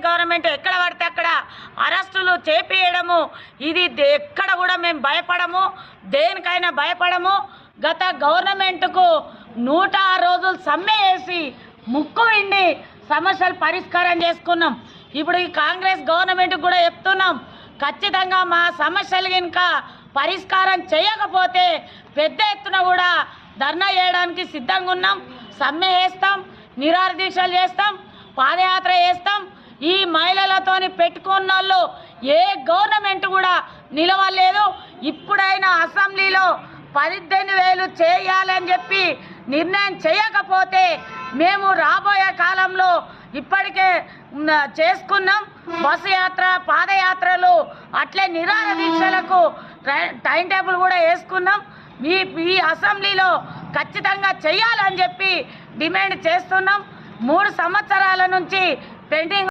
Congress government ఎక్కడ పడితే అక్కడ అరెస్టులు చేపియడము. ఇది ఎక్కడ కూడా మేము భయపడము. దేనికైనా భయపడము. గత గవర్నమెంట్కు నూట ఆరు రోజులు సమ్మె వేసి ముక్కు విండి సమస్యలు పరిష్కారం చేసుకున్నాం. ఇప్పుడు ఈ కాంగ్రెస్ గవర్నమెంట్ కూడా చెప్తున్నాం. ఖచ్చితంగా మా సమస్యలు కనుక పరిష్కారం చేయకపోతే పెద్ద ఎత్తున కూడా ధర్నా చేయడానికి సిద్ధంగా ఉన్నాం. సమ్మె వేస్తాం నిరాహార దీక్షలు చేస్తాం. పాదయాత్ర చేస్తాం. ఈ పెట్టుకున్న వాళ్ళు ఏ గవర్నమెంట్ కూడా నిలవలేదు. ఇప్పుడైనా అసెంబ్లీలో పద్దెనిమిది వేలు చేయాలని చెప్పి నిర్ణయం చేయకపోతే మేము రాబోయే కాలంలో ఇప్పటికే చేసుకున్నాం. బస్సు యాత్ర పాదయాత్రలు అట్లే నిరాహార దీక్షలకు టైం టేబుల్ కూడా వేసుకున్నాం. మీ ఈ అసెంబ్లీలో ఖచ్చితంగా చేయాలని చెప్పి డిమాండ్ చేస్తున్నాం. మూడు సంవత్సరాల నుంచి పెండింగ్